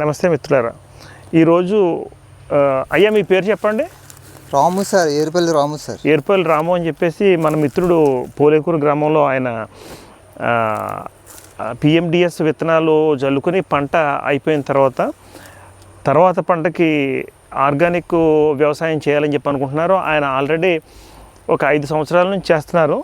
నమస్తే మిత్రులారా. ఈరోజు అయ్యా మీ పేరు చెప్పండి? రాము సార్ ఏరుపల్లి రాము సార్. ఏర్పల్లి రాము అని చెప్పేసి మన మిత్రుడు పోలేకూరు గ్రామంలో ఆయన పిఎండిఎస్ విత్తనాలు జల్లుకొని పంట అయిపోయిన తర్వాత తర్వాత పంటకి ఆర్గానిక్ వ్యవసాయం చేయాలని చెప్పి అనుకుంటున్నారు. ఆయన ఆల్రెడీ ఒక ఐదు సంవత్సరాల నుంచి చేస్తున్నారు.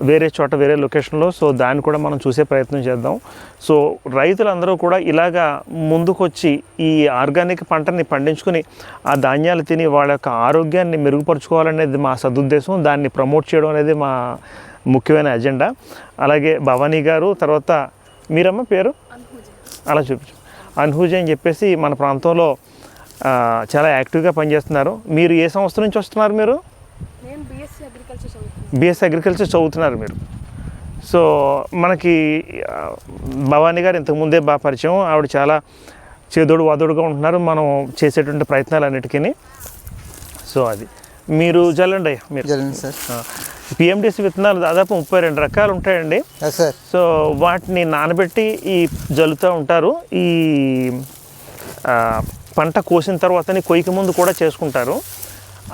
వేరే చోట వేరే లొకేషన్లో. సో దాన్ని కూడా మనం చూసే ప్రయత్నం చేద్దాం. సో రైతులందరూ కూడా ఇలాగా ముందుకొచ్చి ఈ ఆర్గానిక్ పంటని పండించుకుని ఆ ధాన్యాలు తిని వాళ్ళ యొక్క ఆరోగ్యాన్ని మెరుగుపరుచుకోవాలనేది మా సదుద్దేశం. దాన్ని ప్రమోట్ చేయడం అనేది మా ముఖ్యమైన ఎజెండా. అలాగే భవానీ గారు తర్వాత మీరమ్మ పేరు? అలా చూపించు. అన్హూజ్ అని చెప్పేసి మన ప్రాంతంలో చాలా యాక్టివ్గా పనిచేస్తున్నారు. మీరు ఏ సంవత్సరం నుంచి వస్తున్నారు మీరు? బీఎస్సీ అగ్రికల్చర్ చదువుతున్నాను బిఎస్ అగ్రికల్చర్ చదువుతున్నారు? మీరు. సో మనకి భవానీ గారు ఇంతకుముందే బాగా పరిచయం. ఆవిడ చాలా చేదోడు వాదోడుగా ఉంటున్నారు. మనం చేసేటువంటి ప్రయత్నాలన్నిటికీ. సో అది. మీరు జల్లండి అయ్యా మీరు. సార్. పిఎండిసి విత్తనాలు దాదాపు ముప్పై రెండు రకాలు ఉంటాయండి. సార్ సో వాటిని నానబెట్టి ఈ జల్లుతూ ఉంటారు. ఈ పంట కోసిన తర్వాతని కొయ్యక ముందు కూడా చేసుకుంటారు.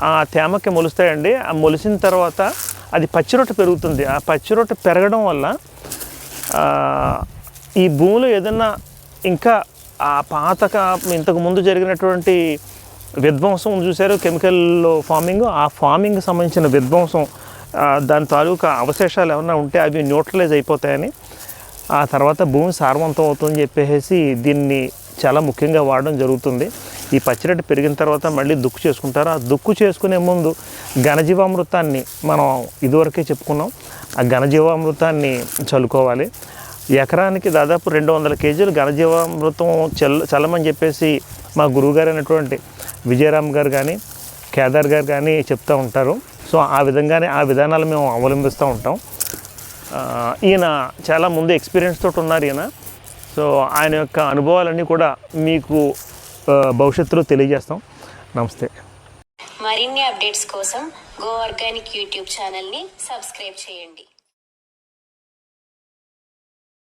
ఆ తేమకి మొలుస్తాయండి. ఆ మొలిసిన తర్వాత అది పచ్చిరొట్ట పెరుగుతుంది. ఆ పచ్చిరొట్ట పెరగడం వల్ల ఈ భూమిలో ఏదన్నా ఇంకా ఆ పాతక ఇంతకు ముందు జరిగినటువంటి విధ్వంసం చూశారు కెమికల్ ఫార్మింగ్. ఆ ఫార్మింగ్ సంబంధించిన విధ్వంసం దాని తాలూకా అవశేషాలు ఏమైనా ఉంటే అవి న్యూట్రలైజ్ అయిపోతాయని ఆ తర్వాత భూమి సారవంతం అవుతుందని చెప్పేసి దీన్ని చాలా ముఖ్యంగా వాడడం జరుగుతుంది. ఈ పచ్చిరెడ్డి పెరిగిన తర్వాత మళ్ళీ దుక్కు చేసుకుంటారు. ఆ దుక్కు చేసుకునే ముందు ఘనజీవామృతాన్ని మనం ఇదివరకే చెప్పుకున్నాం. ఆ ఘనజీవామృతాన్ని చల్లుకోవాలి. ఎకరానికి దాదాపు రెండు వందల కేజీలు ఘనజీవామృతం చల్ చల్లమని చెప్పేసి మా గురువుగారు అయినటువంటి విజయరామ్ గారు కానీ కేదార్ గారు కానీ చెప్తూ ఉంటారు. సో ఆ విధంగానే ఆ విధానాలు మేము అవలంబిస్తూ ఉంటాం. ఈయన చాలా ముందు ఎక్స్పీరియన్స్ తోటి ఉన్నారు ఈయన. సో ఆయన యొక్క అనుభవాలన్నీ కూడా మీకు భవిష్యత్తులో తెలియజేస్తాం. నమస్తే. మరిన్ని అప్డేట్స్ కోసం గో ఆర్గానిక్ యూట్యూబ్ ఛానల్ని సబ్స్క్రైబ్ చేయండి.